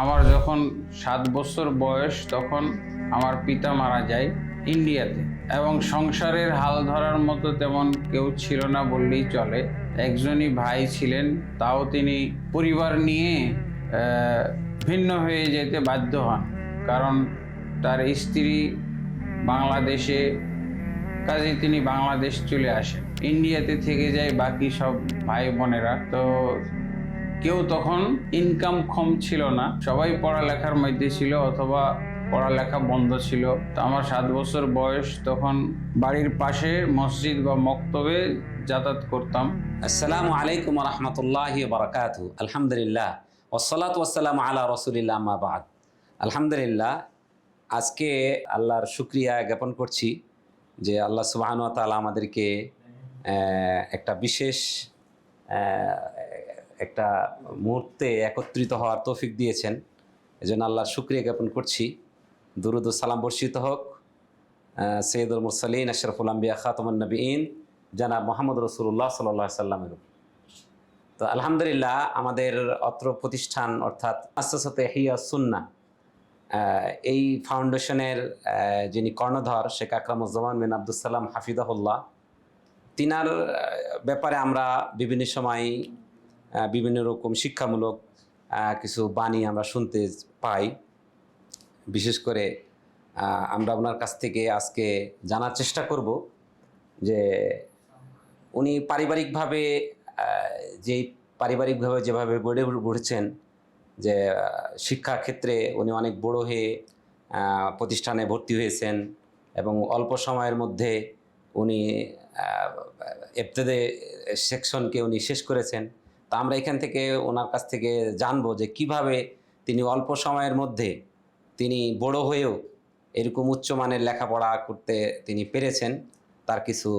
আমার যখন সাত বছর বয়স, তখন আমার পিতা মারা যায় ইন্ডিয়াতে এবং সংসারের হাল ধরার মতো তেমন কেউ ছিল না বললেই চলে। একজনই ভাই ছিলেন, তাও তিনি পরিবার নিয়ে ভিন্ন হয়ে যেতে বাধ্য হন। কারণ তার স্ত্রী বাংলাদেশে, কাজে তিনি বাংলাদেশ চলে আসেন। ইন্ডিয়াতে থেকে যায় বাকি সব ভাই বোনেরা তো কেউ তখন ইনকাম কম ছিল না। সবাই পড়ালেখার মধ্যে ছিল অথবা পড়ালেখা বন্ধ ছিল। তো আমার সাত বছর বয়স, তখন বাড়ির পাশে মসজিদ বা মক্তবে যাতায়াত করতাম। আসসালামু আলাইকুম রহমতুল্লাহ বরকাত আলহামদুলিল্লাহ। ওসলাত ওসালাম আলা রসুলিল্লাহ আম্মাবাদ আলহামদুলিল্লাহ, আজকে আল্লাহর শুক্রিয়া জ্ঞাপন করছি যে আল্লাহ সুবাহন তালা আমাদেরকে একটা বিশেষ একটা মুহূর্তে একত্রিত হওয়ার তৌফিক দিয়েছেন। এজন্য আল্লাহর শুক্রিয়া জ্ঞাপন করছি। দুরুদ সালাম বর্ষিত হোক। সৈয়দুল মুরসালিন, আশরফুল আম্বিয়া, খাতমুন নবীন জানাব মোহাম্মদ রসুল্লাহ সাল্লাহ সাল্লামের। তো আলহামদুলিল্লাহ আমাদের অত্র প্রতিষ্ঠান অর্থাৎ আস্তে হিয়া সুন্না এই ফাউন্ডেশনের যিনি কর্ণধর, শেখ আকরামুজ্জামান বিন আব্দুল সালাম হাফিদাহুল্লাহ তিনার ব্যাপারে আমরা বিভিন্ন সময় বিভিন্ন রকম শিক্ষামূলক কিছু বাণী আমরা শুনতে পাই। বিশেষ করে আমরা ওনার কাছ থেকে আজকে জানার চেষ্টা করব যে উনি পারিবারিকভাবে যেই পারিবারিকভাবে যেভাবে গড়ে উঠেছেন, যে শিক্ষা ক্ষেত্রে উনি অনেক বড় হয়ে প্রতিষ্ঠানে ভর্তি হয়েছেন এবং অল্প সময়ের মধ্যে উনি এফতেদে সেকশনকে উনি শেষ করেছেন। তা আমরা এখান থেকে ওনার কাছ থেকে জানব যে কীভাবে তিনি অল্প সময়ের মধ্যে তিনি বড় হয়েও এরকম উচ্চমানের লেখাপড়া করতে তিনি পেরেছেন, তার কিছু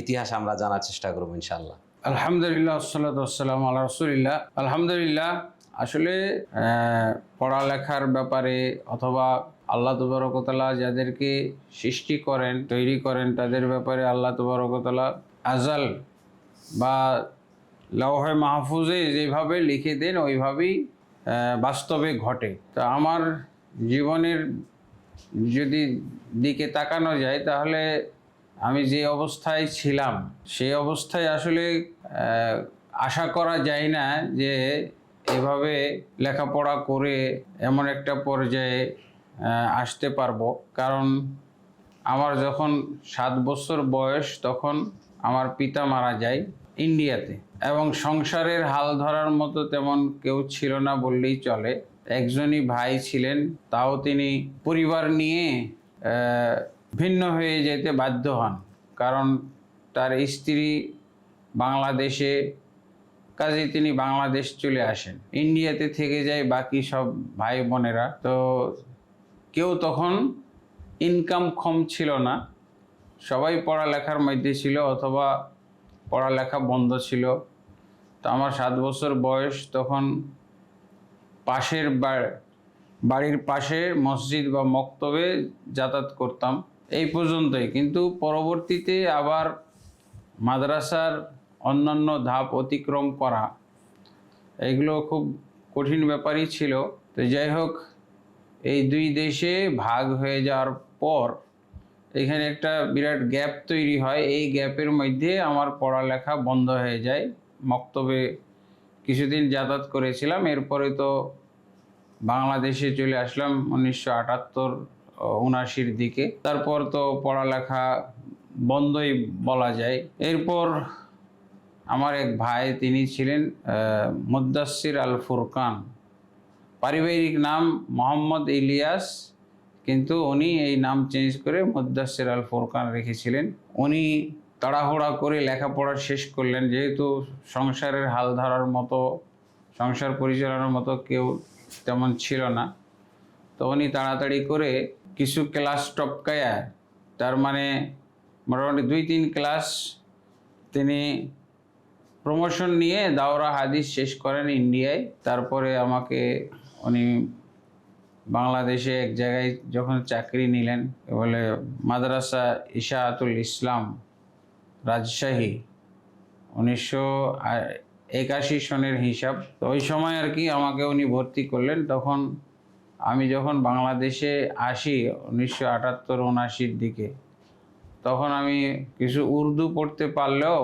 ইতিহাস আমরা জানার চেষ্টা করব ইনশাল্লাহ আলহামদুলিল্লাহ আসসালাম আল্লাহ রসুলিল্লাহ। আলহামদুলিল্লাহ, আসলে পড়ালেখার ব্যাপারে অথবা আল্লাহ তবরকতলা যাদেরকে সৃষ্টি করেন, তৈরি করেন, তাদের ব্যাপারে আল্লাহ তবরকতলা আজাল বা লৌহে মাহফুজে যেভাবে লিখে দেন, ওইভাবেই বাস্তবে ঘটে। তা আমার জীবনের যদি দিকে তাকানো যায়, তাহলে আমি যে অবস্থায় ছিলাম সেই অবস্থায় আসলে আশা করা যায় না যে এভাবে লেখাপড়া করে এমন একটা পর্যায়ে আসতে পারব। কারণ আমার যখন সাত বছর বয়স, তখন আমার পিতা মারা যায়। ইন্ডিয়াতে। এবং সংসারের হাল ধরার মতো তেমন কেউ ছিল না বললেই চলে। একজনই ভাই ছিলেন, তাও তিনি পরিবার নিয়ে ভিন্ন হয়ে যেতে বাধ্য হন। কারণ তার স্ত্রী বাংলাদেশে কাজে তিনি বাংলাদেশ চলে আসেন। ইন্ডিয়াতে থেকে যায় বাকি সব ভাই বোনেরা। তো কেউ তখন ইনকাম কম ছিল না। সবাই পড়ালেখার মধ্যে ছিল অথবা পড়ালেখা বন্ধ ছিল। তো আমার সাত বছর বয়স তখন পাশের বাড়ির পাশে মসজিদ বা মক্তবে যাতায়াত করতাম। এই পর্যন্তই। কিন্তু পরবর্তীতে আবার মাদ্রাসার অন্যান্য ধাপ অতিক্রম করা, এগুলো খুব কঠিন ব্যাপারই ছিল। তো যাই হোক, এই দুই দেশে ভাগ হয়ে যাওয়ার পর এখানে একটা বিরাট গ্যাপ তৈরি হয়। এই গ্যাপের মধ্যে আমার পড়ালেখা বন্ধ হয়ে যায়। মক্তবে কিছুদিন যাতায়াত করেছিলাম। এরপরে তো বাংলাদেশে চলে আসলাম উনিশশো আটাত্তর উনাশির দিকে। তারপর তো পড়ালেখা বন্ধই বলা যায়। এরপর আমার এক ভাই তিনি ছিলেন আহ, মুদ্দাসির আল ফুরকান পারিবারিক নাম মোহাম্মদ ইলিয়াস কিন্তু উনি এই নাম চেঞ্জ করে মুদ্দাসির আল ফুরকান রেখেছিলেন। উনি তাড়াহুড়া করে লেখাপড়া শেষ করলেন। যেহেতু সংসারের হাল ধরার মতো, সংসার পরিচালনার মতো কেউ তেমন ছিল না। তো উনি তাড়াতাড়ি করে কিছু ক্লাস টপকায়া, তার মানে মোটামুটি দুই তিন ক্লাস তিনি প্রমোশন নিয়ে দাওরা হাদিস শেষ করেন ইন্ডিয়ায়। তারপরে আমাকে উনি বাংলাদেশে এক জায়গায় যখন চাকরি নিলেন বলে মাদ্রাসা ইশাআতুল ইসলাম রাজশাহী, উনিশশো একাশি সনের হিসাব। তো ওই সময় আর কি আমাকে উনি ভর্তি করলেন। তখন আমি যখন বাংলাদেশে আসি উনিশশো আটাত্তর উনআশির দিকে, তখন আমি কিছু উর্দু পড়তে পারলেও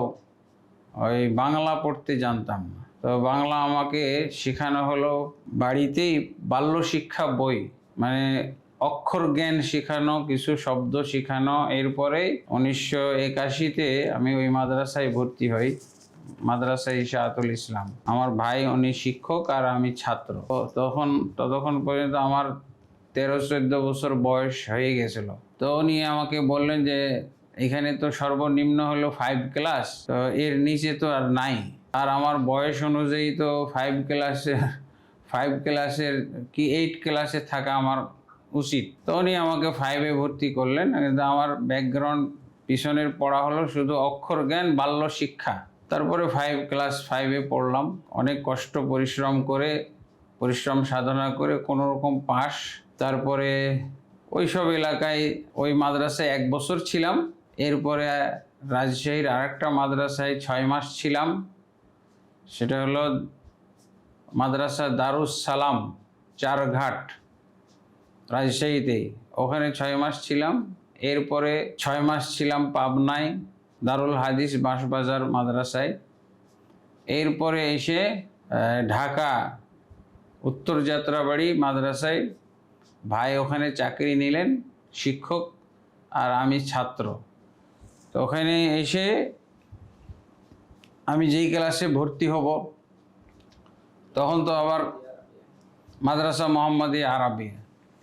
ওই বাংলা পড়তে জানতাম না। তো বাংলা আমাকে শেখানো হলো বাড়িতেই বাল্য শিক্ষা বই মানে অক্ষর জ্ঞান শেখানো, কিছু শব্দ শেখানো। এরপরে উনিশশো একাশিতে আমি ওই মাদ্রাসায় ভর্তি হই মাদ্রাসা ইশাআতুল ইসলাম। আমার ভাই উনি শিক্ষক আর আমি ছাত্র। তখন, ততক্ষণ পর্যন্ত আমার তেরো চোদ্দ বছর বয়স হয়ে গেছিল। তো উনি আমাকে বললেন যে, এখানে তো সর্বনিম্ন হলো ফাইভ ক্লাস তো এর নিচে তো আর নাই। আর আমার বয়স অনুযায়ী তো ফাইভ ক্লাসে ফাইভ ক্লাসের কি এইট ক্লাসে থাকা আমার উচিত। তো উনি আমাকে ফাইভে ভর্তি করলেন। কিন্তু আমার ব্যাকগ্রাউন্ড পিছনের পড়া হলো শুধু অক্ষর জ্ঞান, বাল্য শিক্ষা। তারপরে ফাইভ ক্লাস ফাইভে পড়লাম। অনেক কষ্ট, পরিশ্রম করে, পরিশ্রম সাধনা করে কোনো রকম পাস তারপরে ওই সব এলাকায় ওই মাদ্রাসায় এক বছর ছিলাম। এরপরে রাজশাহীর আরেকটা মাদ্রাসায় ছয় মাস ছিলাম। সেটা হলো মাদ্রাসা দারুস সালাম চারঘাট রাজশাহীতে। ওখানে ছয় মাস ছিলাম। এরপরে ছয় মাস ছিলাম পাবনায় দারুল হাদিস বাঁশবাজার মাদ্রাসায়। এরপরে এসে ঢাকা উত্তর যাত্রাবাড়ি মাদ্রাসায় ভাই ওখানে চাকরি নিলেন, শিক্ষক আর আমি ছাত্র। তো ওখানে এসে আমি যেই ক্লাসে ভর্তি হব, তখন তো আবার মাদ্রাসা মোহাম্মদী আরবি।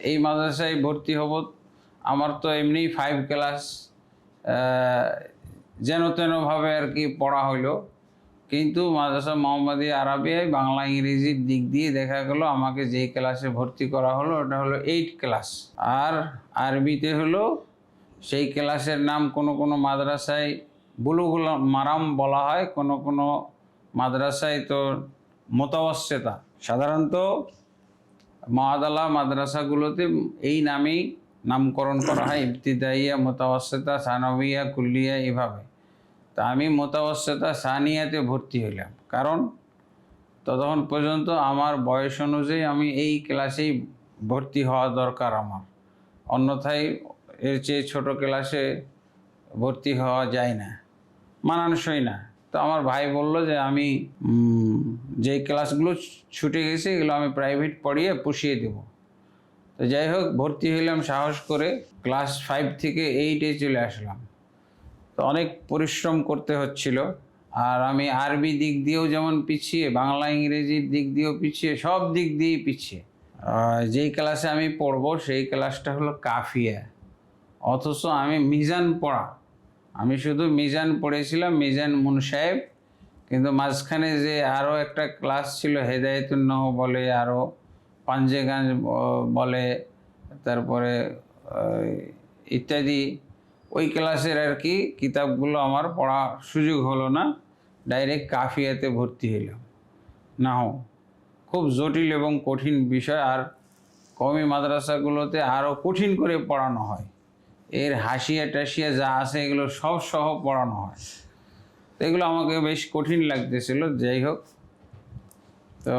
এই মাদ্রাসায় ভর্তি হব, আমার তো এমনি ফাইভ ক্লাস যেন তেনভাবে আর কি পড়া হইল। কিন্তু মাদ্রাসা মোহাম্মদী আরবিয়ায় বাংলা, ইংরেজির দিক দিয়ে দেখা গেল আমাকে যেই ক্লাসে ভর্তি করা হলো, ওটা হলো এইট ক্লাস আর আরবিতে হলো, সেই ক্লাসের নাম কোনো কোনো মাদ্রাসায় বুলুগুল মারাম বলা হয়, কোনো কোনো মাদ্রাসায় তো মোতাবস্যতা সাধারণত মাদালা মাদ্রাসাগুলোতে এই নামেই নামকরণ করা হয়, ইবতিদাইয়া মোতাবস্যতা সানবিয়া কুল্লিয়া এভাবে। তা আমি মোতাবস্যতা সানিয়াতে ভর্তি হইলাম। কারণ ততক্ষণ পর্যন্ত আমার বয়স অনুযায়ী আমি এই ক্লাসেই ভর্তি হওয়া দরকার আমার। অন্যথায় এর চেয়ে ছোট ক্লাসে ভর্তি হওয়া যায় না। মানানসই না। তো আমার ভাই বলল যে আমি উম, যে ক্লাসগুলো ছুটে গেছে এগুলো আমি প্রাইভেট পড়িয়ে পুষিয়ে দেব। তো যাই হোক ভর্তি হইলাম সাহস করে ক্লাস ফাইভ থেকে এইটে চলে আসলাম। তো অনেক পরিশ্রম করতে হচ্ছিল। আর আমি আরবি দিক দিয়েও যেমন পিছিয়ে বাংলা ইংরেজির দিক দিয়েও পিছিয়ে সব দিক দিয়েই পিছিয়ে। যেই ক্লাসে আমি পড়ব সেই ক্লাসটা হলো কাফিয়া। অথচ আমি মিজান পড়া। আমি শুধু মিজান পড়েছিলাম, মিজান মুন সাহেব। কিন্তু মাঝখানে যে আরও একটা ক্লাস ছিল, হেদায়তুন্নহ বলে আরও পাঞ্জেগাঞ্জ বলে, তারপরে ইত্যাদি, ওই ক্লাসের আর কি কিতাবগুলো আমার পড়া সুযোগ হলো না, ডাইরেক্ট কাফিয়াতে ভর্তি হইলাম। না হোক খুব জটিল এবং কঠিন বিষয়, আর কমি মাদ্রাসাগুলোতে আরও কঠিন করে পড়ানো হয়। এর হাসিয়া টাসিয়া যা আছে এগুলো সব সহ পড়ানো হয়। তো এগুলো আমাকে বেশ কঠিন লাগতেছিল, যাই হোক। তো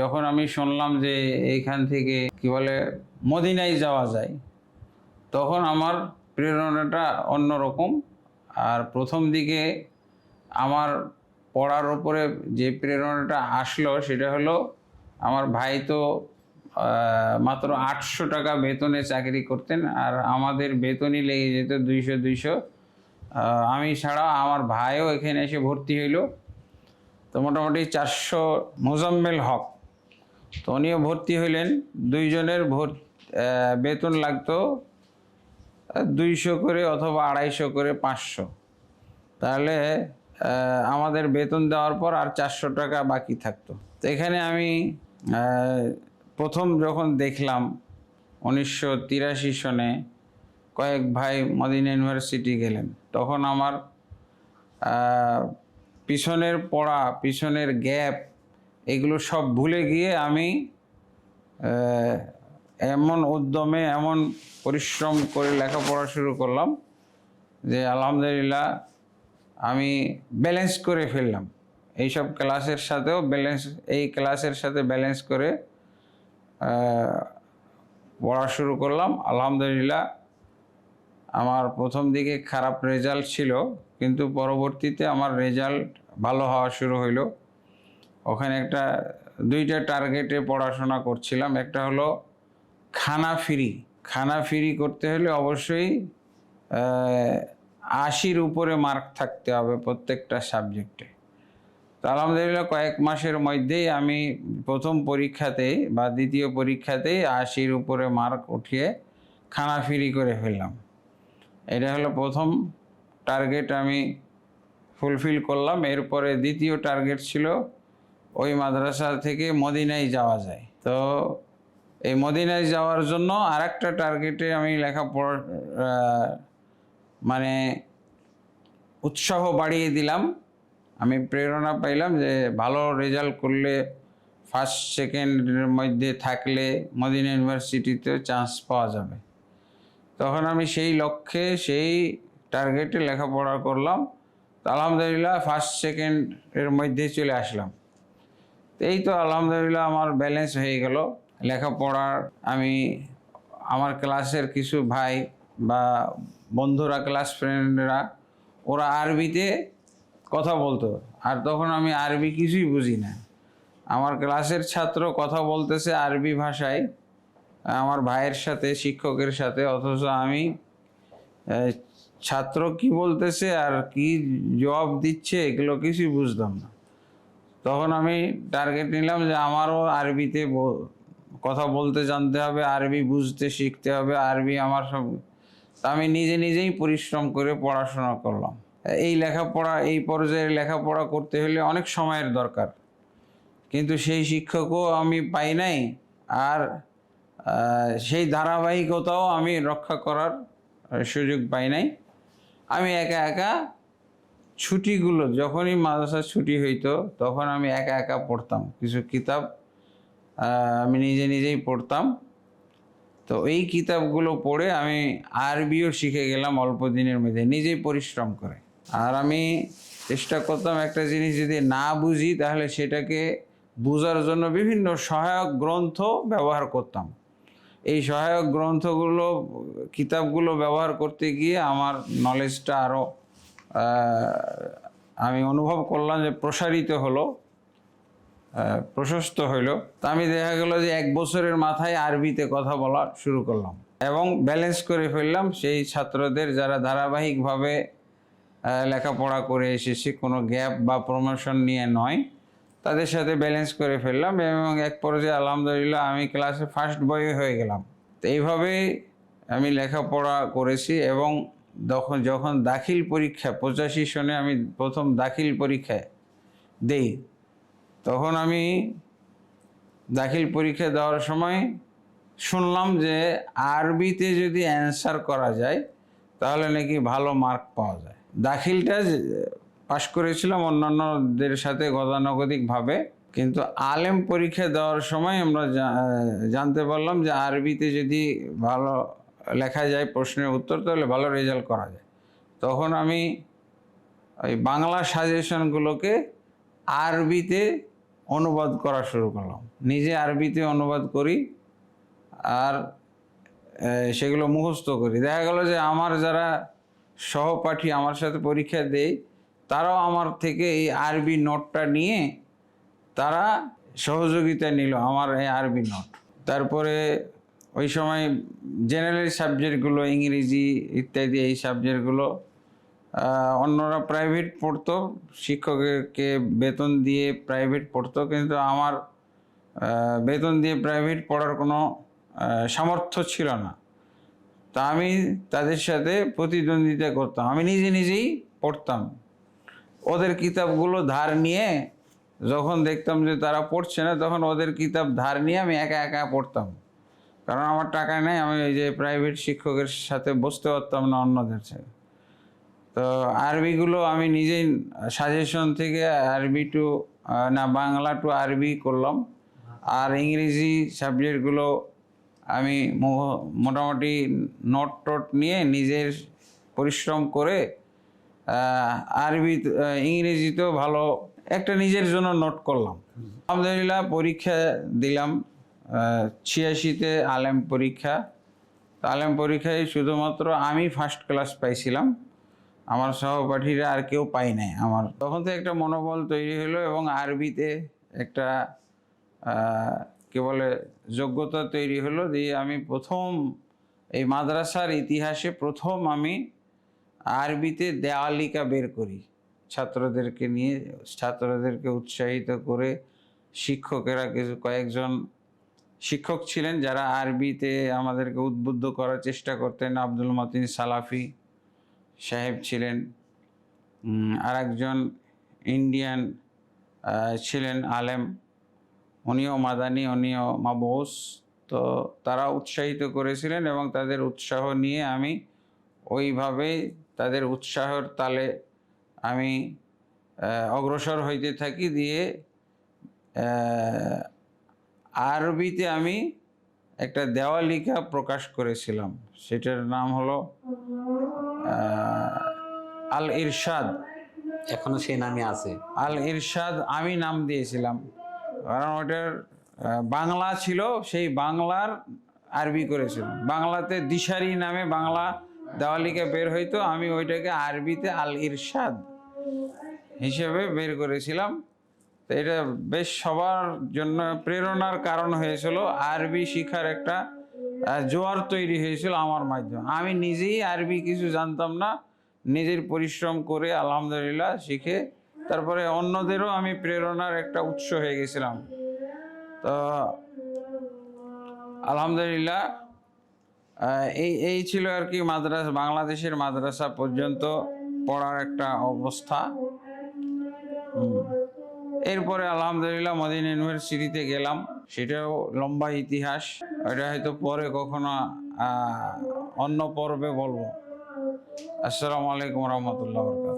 যখন আমি শুনলাম যে এইখান থেকে কি বলে মদিনায় যাওয়া যায়, তখন আমার প্রেরণাটা অন্যরকম। আর প্রথম দিকে আমার পড়ার ওপরে যে প্রেরণাটা আসলো, সেটা হলো আমার ভাই তো মাত্র আটশো টাকা বেতনে চাকরি করতেন আর আমাদের বেতনই লেগে যেত দুইশো দুইশো। আমি ছাড়া আমার ভাইও এখানে এসে ভর্তি হইল। তো মোটামুটি চারশো মোজাম্মেল হক। তো উনিও ভর্তি হইলেন। দুইজনের ভর বেতন লাগতো দুইশো করে অথবা আড়াইশো করে পাঁচশো। তাহলে আমাদের বেতন দেওয়ার পর আর চারশো টাকা বাকি থাকতো। তো এখানে আমি প্রথম যখন দেখলাম উনিশশো তিরাশি সনে কয়েক ভাই মদিনা ইউনিভার্সিটি গেলেন, তখন আমার পিছনের পড়া, পিছনের গ্যাপ, এগুলো সব ভুলে গিয়ে আমি এমন উদ্যমে, এমন পরিশ্রম করে লেখাপড়া শুরু করলাম যে আলহামদুলিল্লাহ আমি ব্যালেন্স করে ফেললাম। এইসব ক্লাসের সাথেও ব্যালেন্স এই ক্লাসের সাথে ব্যালেন্স করে পড়া শুরু করলাম। আলহামদুলিল্লাহ, আমার প্রথম দিকে খারাপ রেজাল্ট ছিল, কিন্তু পরবর্তীতে আমার রেজাল্ট ভালো হওয়া শুরু হইল। ওখানে একটা, দুইটা টার্গেটে পড়াশোনা করছিলাম। একটা হলো খানা ফ্রি খানা ফ্রি করতে হলে অবশ্যই আশির উপরে মার্ক থাকতে হবে প্রত্যেকটা সাবজেক্টে তো আলহামদুলিল্লাহ কয়েক মাসের মধ্যেই আমি প্রথম পরীক্ষাতেই বা দ্বিতীয় পরীক্ষাতেই আশির উপরে মার্ক উঠিয়ে খানা ফ্রি করে ফেললাম। এটা হলো প্রথম টার্গেট আমি ফুলফিল করলাম। এরপরে দ্বিতীয় টার্গেট ছিল ওই মাদ্রাসা থেকে মদিনায় যাওয়া যায়। তো এই মদিনায় যাওয়ার জন্য আর একটা টার্গেটে আমি লেখাপড়া মানে উৎসাহ বাড়িয়ে দিলাম। আমি প্রেরণা পাইলাম যে ভালো রেজাল্ট করলে ফার্স্ট সেকেন্ডের মধ্যে থাকলে মদিনা ইউনিভার্সিটিতে চান্স পাওয়া যাবে। তখন আমি সেই লক্ষ্যে, সেই টার্গেটে লেখাপড়া করলাম। আলহামদুলিল্লাহ ফার্স্ট সেকেন্ডের মধ্যে চলে আসলাম। এই তো আলহামদুলিল্লাহ আমার ব্যালেন্স হয়ে গেল। লেখাপড়ার আমি, আমার ক্লাসের কিছু ভাই বা বন্ধুরা ক্লাস ফ্রেন্ডরা ওরা আরবিতে কথা বলতো আর তখন আমি আরবি কিছুই বুঝি না। আমার ক্লাসের ছাত্র কথা বলতেছে আরবি ভাষায়, আমার ভাইয়ের সাথে, শিক্ষকের সাথে, অথচ আমি ছাত্র কি বলতেছে আর কি জবাব দিচ্ছে এগুলো কিছুই বুঝতাম না। তখন আমি টার্গেট নিলাম যে আমারও আরবিতে কথা বলতে জানতে হবে, আরবি বুঝতে শিখতে হবে, আরবি আমার সব আমি নিজে নিজেই পরিশ্রম করে পড়াশোনা করলাম। এই লেখাপড়া, এই পর্যায়ে লেখাপড়া করতে হলে অনেক সময়ের দরকার। কিন্তু সেই শিক্ষকও আমি পাই নাই আর সেই ধারাবাহিকতাও আমি রক্ষা করার সুযোগ পাই নাই। আমি একা একা ছুটিগুলো, যখনই মাদ্রাসার ছুটি হইতো, তখন আমি একা একা পড়তাম। কিছু কিতাব আমি নিজে নিজেই পড়তাম। তো এই কিতাবগুলো পড়ে আমি আরবিও শিখে গেলাম অল্প দিনের মধ্যে, নিজেই পরিশ্রম করে। আর আমি চেষ্টা করতাম একটা জিনিস যদি না বুঝি, তাহলে সেটাকে বোঝার জন্য বিভিন্ন সহায়ক গ্রন্থ ব্যবহার করতাম। এই সহায়ক গ্রন্থগুলো, কিতাবগুলো ব্যবহার করতে গিয়ে আমার নলেজটা আরও আমি অনুভব করলাম যে প্রসারিত হলো প্রশস্ত হইল। তা আমি দেখা গেল যে এক বছরের মাথায় আরবিতে কথা বলা শুরু করলাম এবং ব্যালেন্স করে ফেললাম। সেই ছাত্রদের যারা ধারাবাহিকভাবে লেখাপড়া করে এসেছি, কোনো গ্যাপ বা প্রমোশন নিয়ে নয়। তাদের সাথে ব্যালেন্স করে ফেললাম এবং এক পর্যায়ে আলহামদুলিল্লাহ আমি ক্লাসে ফার্স্ট বয় হয়ে গেলাম। তো এইভাবেই আমি লেখাপড়া করেছি এবং যখন যখন দাখিল পরীক্ষা, পঁচাশি সনে আমি প্রথম দাখিল পরীক্ষায় দেই, তখন আমি দাখিল পরীক্ষা দেওয়ার সময় শুনলাম যে আরবিতে যদি অ্যান্সার করা যায়, তাহলে নাকি ভালো মার্ক পাওয়া যায়। দাখিলটা পাশ করেছিলাম অন্যান্যদের সাথে গতানুগতিকভাবে, কিন্তু আলেম পরীক্ষা দেওয়ার সময় আমরা জানতে পারলাম যে আরবিতে যদি ভালো লেখা যায় প্রশ্নের উত্তর, তাহলে ভালো রেজাল্ট করা যায়। তখন আমি ওই বাংলা সাজেশনগুলোকে আরবিতে অনুবাদ করা শুরু করলাম। নিজে আরবিতে অনুবাদ করি আর সেগুলো মুখস্থ করি। দেখা গেল যে আমার যারা সহপাঠী আমার সাথে পরীক্ষা দেয়, তারাও আমার থেকে এই আরবি নোটটা নিয়ে তারা সহযোগিতা নিল আমার এই আরবি নোট। তারপরে ওই সময় জেনারেল সাবজেক্টগুলো ইংরেজি ইত্যাদি এই সাবজেক্টগুলো অন্যরা প্রাইভেট পড়তো, শিক্ষককে বেতন দিয়ে প্রাইভেট পড়তো, কিন্তু আমার বেতন দিয়ে প্রাইভেট পড়ার কোনো সামর্থ্য ছিল না। তা আমি তাদের সাথে প্রতিদ্বন্দ্বিতা করতাম। আমি নিজে নিজেই পড়তাম। ওদের কিতাবগুলো ধার নিয়ে যখন দেখতাম যে তারা পড়ছে না, তখন ওদের কিতাব ধার নিয়ে আমি একা একা পড়তাম। কারণ আমার টাকা নেই, আমি ওই যে প্রাইভেট শিক্ষকের সাথে বসতে পারতাম না অন্যদের সাথে। তো আরবিগুলো আমি নিজেই সাজেশন থেকে আরবি টু না, বাংলা টু আরবি করলাম। আর ইংরেজি সাবজেক্টগুলো আমি মোটামুটি নোট টোট নিয়ে নিজের পরিশ্রম করে আরবি ইংরেজিতেও ভালো একটা নিজের জন্য নোট করলাম। আলহামদুলিল্লাহ পরীক্ষা দিলাম ছিয়াশিতে আলেম পরীক্ষা। আলেম পরীক্ষায় শুধুমাত্র আমি ফার্স্ট ক্লাস পাইছিলাম। আমার সহপাঠীরা আর কেউ পাই নাই আমার। তখন তো একটা মনোবল তৈরি হলো এবং আরবিতে একটা কি বলে, যোগ্যতা তৈরি হলো দিয়ে আমি প্রথম এই মাদ্রাসার ইতিহাসে প্রথম আমি আরবিতে দেওয়ালিকা বের করি। ছাত্রদেরকে নিয়ে, ছাত্রদেরকে উৎসাহিত করে শিক্ষকেরা কিছু কয়েকজন শিক্ষক ছিলেন যারা আরবিতে আমাদেরকে উদ্বুদ্ধ করার চেষ্টা করতেন। আব্দুল মতিন সালাফি সাহেব ছিলেন আর একজন ইন্ডিয়ান ছিলেন আলেম। উনিও মাদানি উনিও মাবুস তো তারা উৎসাহিত করেছিলেন এবং তাদের উৎসাহ নিয়ে আমি ওইভাবেই তাদের উৎসাহর তালে আমি অগ্রসর হইতে থাকি দিয়ে আরবিতে আমি একটা দেওয়ালিকা প্রকাশ করেছিলাম। সেটার নাম হলো আল ইরশাদ এখনও সেই নামে আছে। আল ইরশাদ আমি নাম দিয়েছিলাম। কারণ ওটার বাংলা ছিল, সেই বাংলার আরবি করেছিলাম বাংলাতে দিশারি নামে বাংলা দেওয়ালিকা বের হইতো, আমি ওইটাকে আরবিতে আল ইরশাদ হিসেবে বের করেছিলাম। তো এটা বেশ সবার জন্য প্রেরণার কারণ হয়েছিল। আরবি শিখার একটা জোয়ার তৈরি হয়েছিল আমার মাধ্যমে। আমি নিজেই আরবি কিছু জানতাম না, নিজের পরিশ্রম করে আলহামদুলিল্লাহ শিখে তারপরে অন্যদেরও আমি প্রেরণার একটা উৎস হয়ে গেছিলাম। তো আলহামদুলিল্লাহ এই এই ছিল আর কি মাদ্রাসা, বাংলাদেশের মাদ্রাসা পর্যন্ত পড়ার একটা অবস্থা। এরপরে আলহামদুলিল্লাহ মদিন ইউনিভার্সিটিতে গেলাম। সেটাও লম্বা ইতিহাস এটা হয়তো পরে কখনো অন্য পর্বে বলব। আসসালামু আলাইকুম রহমতুল্লাহ বরকাত